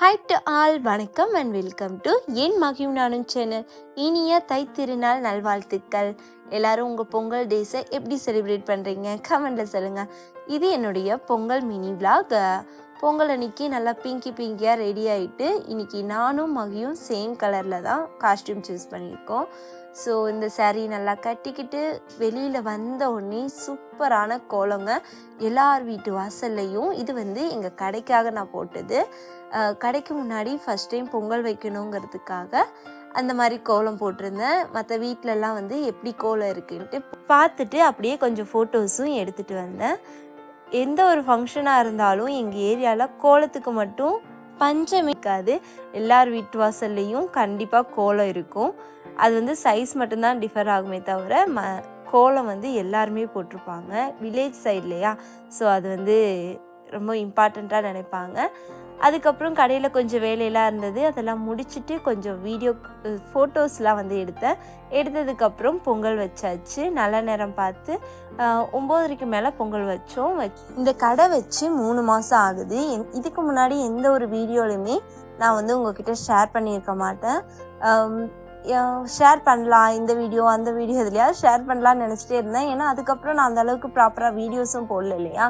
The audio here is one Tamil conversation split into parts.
ஹாய் டு ஆல் வணக்கம் அண்ட் வெல்கம் டு என் மகிம் நானும் சேனல் இனிய தை திருநாள் நல்வாழ்த்துக்கள். எல்லாரும் உங்கள் பொங்கல் டேஸை எப்படி செலிப்ரேட் பண்ணுறீங்க கமெண்டில் சொல்லுங்கள் இது என்னுடைய பொங்கல் மினி விளாக் பொங்கல் அன்னைக்கு நல்லா பிங்கி பிங்கியாக ரெடி ஆகிட்டு இன்னைக்கு நானும் மகியும் சேம் கலரில் தான் காஸ்டியூம் சூஸ் பண்ணியிருக்கோம். ஸோ இந்த சேரீ நல்லா கட்டிக்கிட்டு வெளியில் வந்த உடனே சூப்பரான கோலங்க. எல்லார் வீட்டு வாசல்லையும் இது வந்து எங்கள் கடைக்காக நான் போட்டது. கடைக்கு முன்னாடி ஃபஸ்ட் டைம் பொங்கல் வைக்கணுங்கிறதுக்காக அந்த மாதிரி கோலம் போட்டிருந்தேன். மற்ற வீட்டிலலாம் வந்து எப்படி கோலம் இருக்குன்ட்டு பார்த்துட்டு அப்படியே கொஞ்சம் ஃபோட்டோஸும் எடுத்துகிட்டு வந்தேன். எந்த ஒரு ஃபங்க்ஷனாக இருந்தாலும் எங்கள் ஏரியாவில் கோலத்துக்கு மட்டும் பஞ்சமிக்காது இருக்காது. எல்லார் வீட்டு வாசல்லையும் கண்டிப்பாக கோலம் இருக்கும். அது வந்து சைஸ் மட்டும்தான் டிஃபர் ஆகுமே தவிர ம கோலம் வந்து எல்லாருமே போட்டிருப்பாங்க. வில்லேஜ் சைட்லையா ஸோ அது வந்து ரொம்ப இம்பார்ட்டண்ட்டாக நினைப்பாங்க. அதுக்கப்புறம் கடையில் கொஞ்சம் வேலையெல்லாம் இருந்தது. அதெல்லாம் முடிச்சுட்டு கொஞ்சம் வீடியோ ஃபோட்டோஸ்லாம் வந்து எடுத்தேன். எடுத்ததுக்கப்புறம் பொங்கல் வச்சாச்சு. நல்ல நேரம் பார்த்து ஒம்போதரைக்கு மேலே பொங்கல் வச்சோம். இந்த கடை வச்சு மூணு மாதம் ஆகுது. என்- இதுக்கு முன்னாடி எந்த ஒரு வீடியோலையுமே நான் வந்து உங்ககிட்ட ஷேர் பண்ணியிருக்க மாட்டேன். ஷேர் பண்ணலாம் இந்த வீடியோ அந்த வீடியோ இதுலையாவது ஷேர் பண்ணலாம்னு நினச்சிட்டே இருந்தேன். ஏன்னா அதுக்கப்புறம் நான் அந்தளவுக்கு ப்ராப்பராக வீடியோஸும் போடல இல்லையா?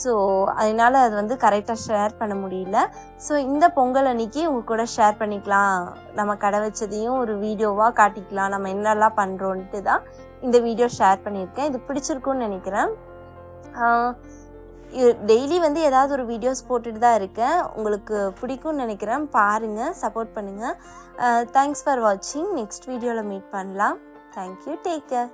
ஸோ அதனால் அது வந்து கரெக்டாக ஷேர் பண்ண முடியல. ஸோ இந்த பொங்கல் அன்னைக்கு உங்க கூட ஷேர் பண்ணிக்கலாம். நம்ம கடை வச்சதையும் ஒரு வீடியோவாக காட்டிக்கலாம். நம்ம என்னெல்லாம் பண்ணுறோன்ட்டு தான் இந்த வீடியோ ஷேர் பண்ணியிருக்கேன். இது பிடிச்சிருக்குன்னு நினைக்கிறேன். டெய்லி வந்து ஏதாவது ஒரு வீடியோஸ் போட்டுட்டு தான் இருக்கேன். உங்களுக்கு பிடிக்கும்னு நினைக்கிறேன். பாருங்கள் சப்போர்ட் பண்ணுங்கள் தேங்க்ஸ் ஃபார் வாட்சிங் நெக்ஸ்ட் வீடியோவில் மீட் பண்ணலாம். Thank you take care